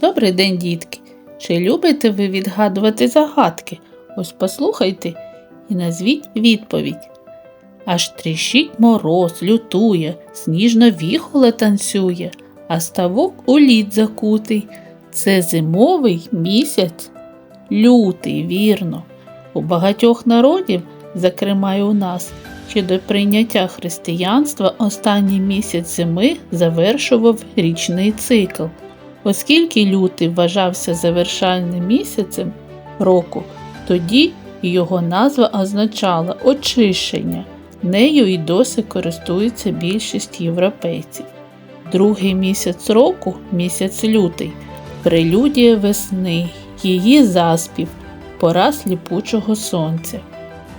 Добрий день, дітки! Чи любите ви відгадувати загадки? Ось послухайте і назвіть відповідь. Аж тріщить мороз, лютує, сніжно віхоле танцює, а ставок у лід закутий. Це зимовий місяць. Лютий, вірно. У багатьох народів, зокрема й у нас, ще до прийняття християнства останній місяць зими завершував річний цикл. Оскільки лютий вважався завершальним місяцем року, тоді його назва означала очищення. Нею і досі користується більшість європейців. Другий місяць року, місяць лютий, прелюдія весни, її заспів, пора сліпучого сонця.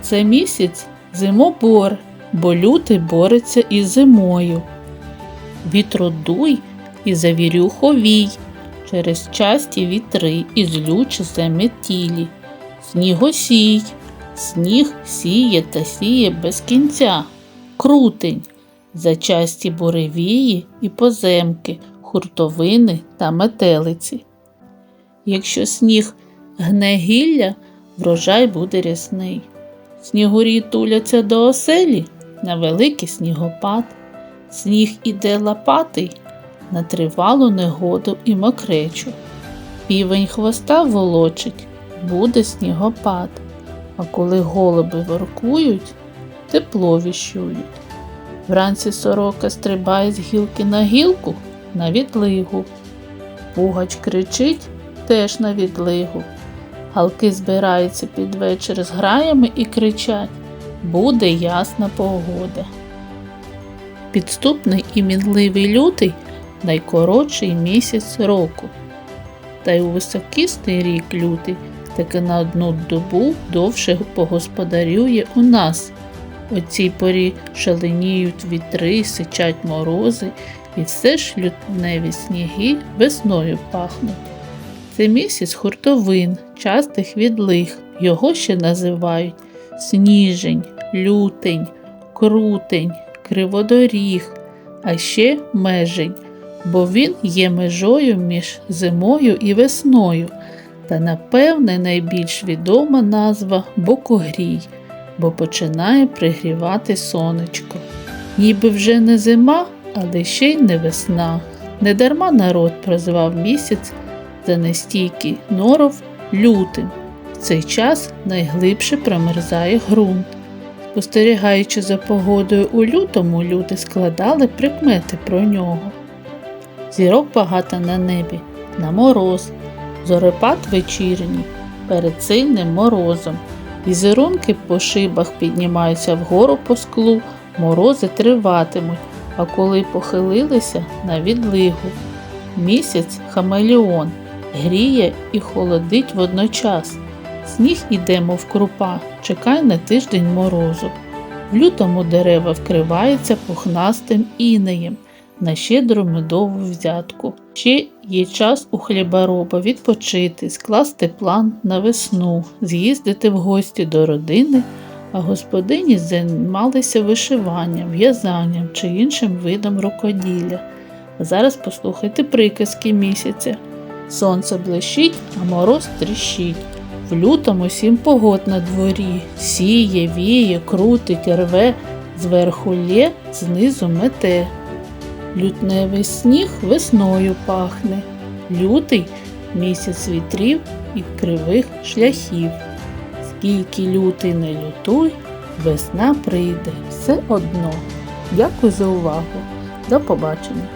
Це місяць зимобор, бо лютий бореться із зимою. Вітродуй і завірюховій, через часті вітри і злючі заметілі. Снігосій, сніг сіє та сіє без кінця. Крутень, зачасті буревії і поземки, хуртовини та метелиці. Якщо сніг гне гілля, врожай буде рясний. Снігурі туляться до оселі на великий снігопад. Сніг іде лопатий на тривалу негоду і мокречу. Півень хвоста волочить, буде снігопад, а коли голуби воркують, тепло віщують. Вранці сорока стрибає з гілки на гілку на відлигу. Пугач кричить теж на відлигу. Галки збираються під вечір з граями і кричать Буде ясна погода. Підступний і мінливий лютий найкоротший місяць року. Та й у високісний рік лютий таки на одну добу довше погосподарює у нас. У цій порі шаленіють вітри, сичать морози, і все ж лютневі сніги весною пахнуть. Це місяць хуртовин, частих відлиг, його ще називають сніжень, лютень, крутень, криводоріг, а ще межень, бо він є межою між зимою і весною. Та, напевне, найбільш відома назва Бокогрій, бо починає пригрівати сонечко. Ніби вже не зима, але ще й не весна. Недарма народ прозвав місяць за нестійкий норов лютим. В цей час найглибше промерзає ґрунт. Спостерігаючи за погодою у лютому, люди складали прикмети про нього. Зірок багато на небі, на мороз, зорепад вечірній, перед сильним морозом. Візерунки по шибах піднімаються вгору по склу, морози триватимуть, а коли похилилися на відлигу. Місяць хамелеон гріє і холодить водночас. Сніг іде, мов крупа, чекай на тиждень морозу. В лютому дерева вкриваються пухнастим інеєм на щедру медову взятку. Ще є час у хлібороба відпочити, скласти план на весну, з'їздити в гості до родини, а господині займалися вишиванням, в'язанням чи іншим видом рукоділля. А зараз послухайте приказки місяця. Сонце блищить, а мороз тріщить. В лютому сім погод на дворі, сіє, віє, крутить, рве, зверху лє, знизу мете. Лютневий сніг весною пахне, лютий місяць вітрів і кривих шляхів. Скільки лютий не лютуй, весна прийде все одно. Дякую за увагу. До побачення!